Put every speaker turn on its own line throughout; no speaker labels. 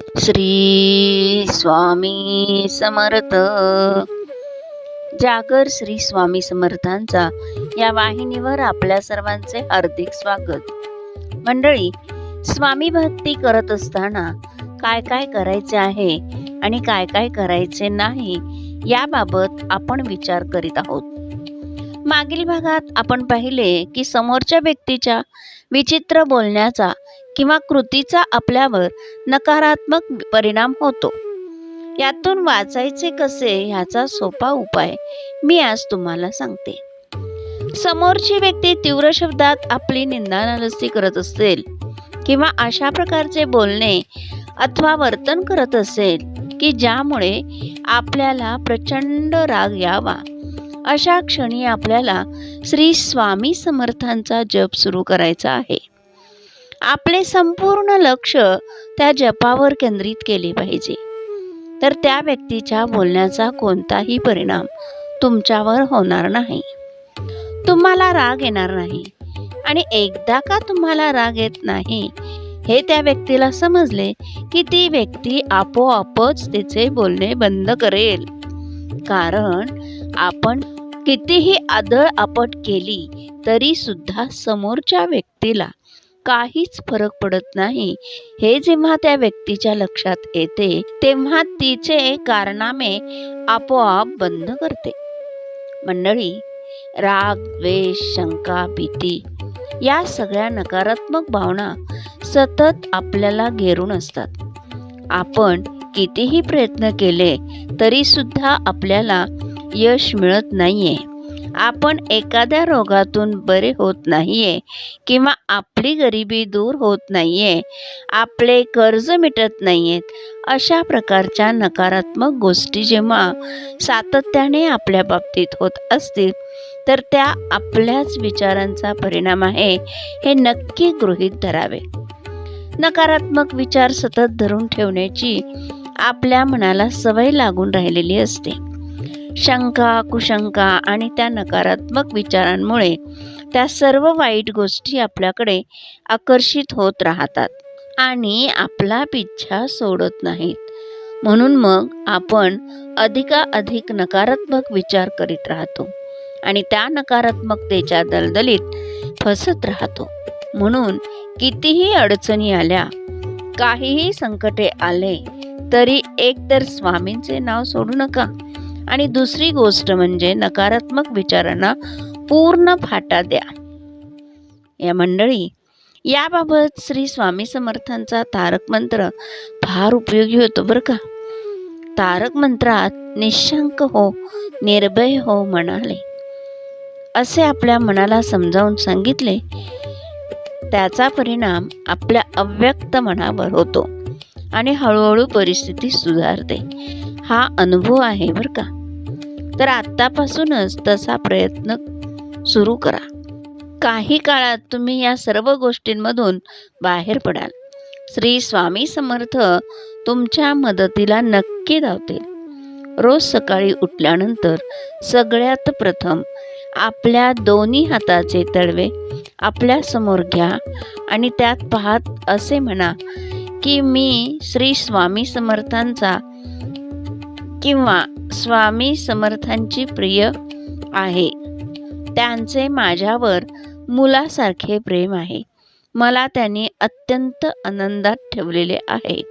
श्री स्वामी समर्थ. जागर श्री स्वामी समर्थांचा या वाहिनीवर आपल्या सर्वांचे हार्दिक स्वागत. मंडळी स्वामी भक्ती करत असताना काय काय करायचे आहे आणि काय काय करायचे नाही याबाबत आपण विचार करीत आहोत. मागील भागात आपण पाहिले की समोरच्या व्यक्तीच्या विचित्र बोलण्याचा किंवा कृतीचा आपल्यावर नकारात्मक परिणाम होतो. यातून वाचायचे कसे ह्याचा सोपा उपाय मी आज तुम्हाला सांगते. समोरची व्यक्ती तीव्र शब्दात आपली निंदानालस्ती करत असेल किंवा अशा प्रकारचे बोलणे अथवा वर्तन करत असेल की ज्यामुळे आपल्याला प्रचंड राग यावा अशा क्षणी आपल्याला श्री स्वामी समर्थांचा जप सुरू करायचा आहे. आपले संपूर्ण लक्ष त्या जपावर केंद्रित केले पाहिजे. तर त्या व्यक्तीच्या बोलण्याचा कोणताही परिणाम तुमच्यावर होणार नाही. तुम्हाला राग येणार नाही. आणि एकदा का तुम्हाला राग येत नाही हे त्या व्यक्तीला समजले की ती व्यक्ती आपोआपच तिचे बोलणे बंद करेल. कारण आपण कितीही आदळ आपट केली तरी सुद्धा समोरच्या व्यक्तीला काहीच फरक पडत नाही. हे जेव्हा त्या व्यक्तीच्या लक्षात येते तेव्हा तिचे कारनामे आपोआप बंद करते. मंडळी राग द्वेष शंका भीती या सगळ्या नकारात्मक भावना सतत आपल्याला घेरून असतात. आपण कितीही प्रयत्न केले तरी सुद्धा आपल्याला यश मिळत नाहीये. आपण एखाद्या रोगातून बरे होत नाहीये किंवा आपली गरिबी दूर होत नाहीये. आपले कर्ज मिटत नाहीयेत. अशा प्रकारच्या नकारात्मक गोष्टी जेव्हा सातत्याने आपल्या बाबतीत होत असतील तर त्या आपल्याच विचारांचा परिणाम आहे हे नक्की गृहीत धरावे. नकारात्मक विचार सतत धरून ठेवण्याची आपल्या मनाला सवय लागून राहिलेली असते. शंका कुशंका आणि त्या नकारात्मक विचारांमुळे त्या सर्व वाईट गोष्टी आपल्याकडे आकर्षित होत राहतात आणि आपला पिच्छा सोडत नाहीत. म्हणून मग आपण अधिकाधिक नकारात्मक विचार करीत राहतो आणि त्या नकारात्मकतेच्या दलदलीत फसत राहतो. म्हणून कितीही अडचणी आल्या काहीही संकटे आले तरी एकतर स्वामींचे नाव सोडू नका आणि दुसरी गोष्ट म्हणजे नकारात्मक विचारांना पूर्ण फाटा द्या. या मंडळी याबाबत श्री स्वामी समर्थांचा तारक मंत्र फार उपयोगी होतो बरं का. तारक मंत्रात निशंक हो निर्भय हो म्हणाले. असे आपल्या मनाला समजावून सांगितले त्याचा परिणाम आपल्या अव्यक्त मनावर होतो आणि हळूहळू परिस्थिती सुधारते. हा अनुभव आहे बरं का. तर आत्तापासूनच तसा प्रयत्न सुरू करा. काही काळात तुम्ही या सर्व गोष्टींमधून बाहेर पडाल. श्री स्वामी समर्थ तुमच्या मदतीला नक्की धावतील. रोज सकाळी उठल्यानंतर सगळ्यात प्रथम आपल्या दोन्ही हाताचे तळवे आपल्यासमोर घ्या आणि त्यात पाहत असे म्हणा की मी श्री स्वामी समर्थांचा किंवा स्वामी समर्थांची प्रिय आहे. त्यांचे माझ्यावर मुलासारखे प्रेम आहे. मला त्यांनी अत्यंत आनंदात ठेवलेले आहे.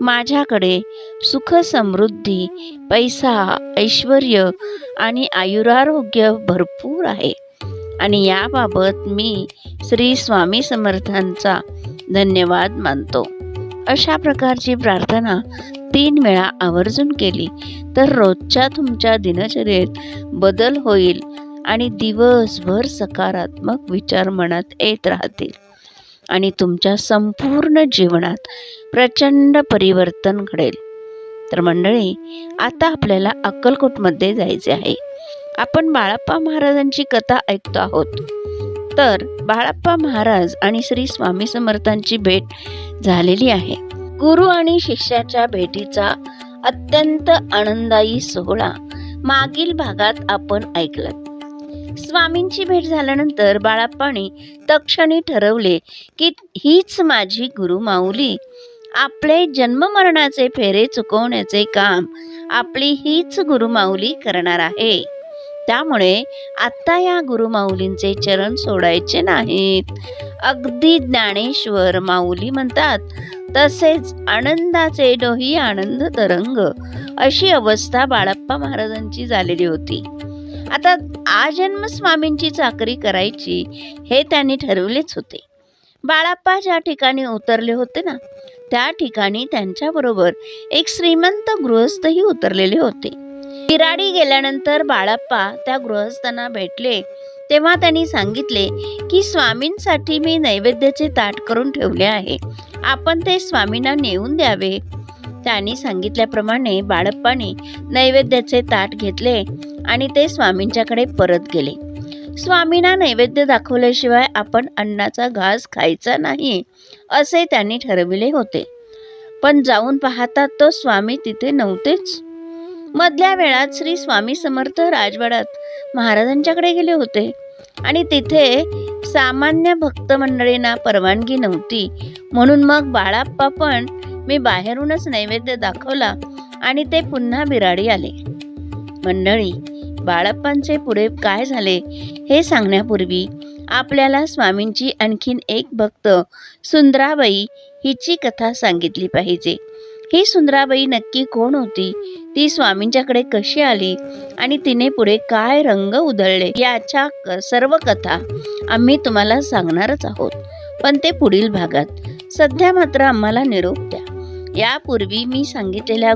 माझ्याकडे सुख समृद्धी पैसा ऐश्वर आणि आयुरारोग्य भरपूर आहे. आणि याबाबत मी श्री स्वामी समर्थांचा धन्यवाद मानतो. अशा प्रकारची प्रार्थना तीन वेळा आवर्जून केली तर रोजच्या तुमच्या दिनचर्येत बदल होईल आणि दिवसभर सकारात्मक विचार मनात येत राहतील. आणि तुमच्या संपूर्ण जीवनात प्रचंड परिवर्तन घडेल. तर मंडळी आता आपल्याला अक्कलकोटमध्ये जायचे आहे. आपण बाळाप्पा महाराजांची कथा ऐकतो आहोत. तर बाळाप्पा महाराज आणि श्री स्वामी समर्थांची भेट झालेली आहे. गुरु आणि शिष्याच्या भेटीचा अत्यंत आनंदायी सोहळा मागील भागात आपण ऐकलं. स्वामींची भेट झाल्यानंतर बाळाप्पाने तक्षणी ठरवले की हीच माझी गुरुमाऊली आपले जन्ममरणाचे फेरे चुकवण्याचे काम आपली हीच गुरुमाऊली करणार आहे. त्यामुळे आत्ता या गुरुमाऊलींचे चरण सोडायचे नाहीत. अगदी ज्ञानेश्वर माऊली म्हणतात तसेच आनंदाचे डोही आनंद तरंग अशी अवस्था बाळप्पा महाराजांची झालेली होती. आता आजन्म स्वामींची चाकरी करायची हे त्यांनी ठरवलेच होते. बाळाप्पा ज्या ठिकाणी उतरले होते ना त्या ठिकाणी त्यांच्याबरोबर एक श्रीमंत गृहस्थही उतरलेले होते. किराडी गेल्यानंतर बाळाप्पा त्या गृहस्थांना भेटले तेव्हा त्यांनी सांगितले की स्वामींसाठी मी नैवेद्याचे ताट करून ठेवले आहे. आपण ते स्वामींना नेऊन द्यावे. त्यांनी सांगितल्याप्रमाणे बाळप्पाने नैवेद्याचे ताट घेतले आणि ते स्वामींच्याकडे परत गेले. स्वामींना नैवेद्य दाखवल्याशिवाय आपण अन्नाचा घास खायचा नाही असे त्यांनी ठरविले होते. पण जाऊन पाहतात तो स्वामी तिथे नव्हतेच. मधल्या वेळात श्री स्वामी समर्थ राजवाड्यात महाराजांच्याकडे गेले होते आणि तिथे सामान्य भक्त मंडळींना परवानगी नव्हती. म्हणून मग बाळाप्पा पण मी बाहेरूनच नैवेद्य दाखवला आणि ते पुन्हा बिराडी आले. मंडळी बाळप्पांचे पुढे काय झाले हे सांगण्यापूर्वी आपल्याला स्वामींची आणखीन एक भक्त सुंदराबाई हिची कथा सांगितली पाहिजे. ही सुंदराबाई नक्की कोण होती? ती स्वामींच्याकडे कशी आली? आणि तिने पुढे काय रंग उधळले? याच्या क- सर्व कथा आम्ही तुम्हाला सांगणारच आहोत. पण ते पुढील भागात. सध्या मात्र आम्हाला निरोप द्या. यापूर्वी मी सांगितलेल्या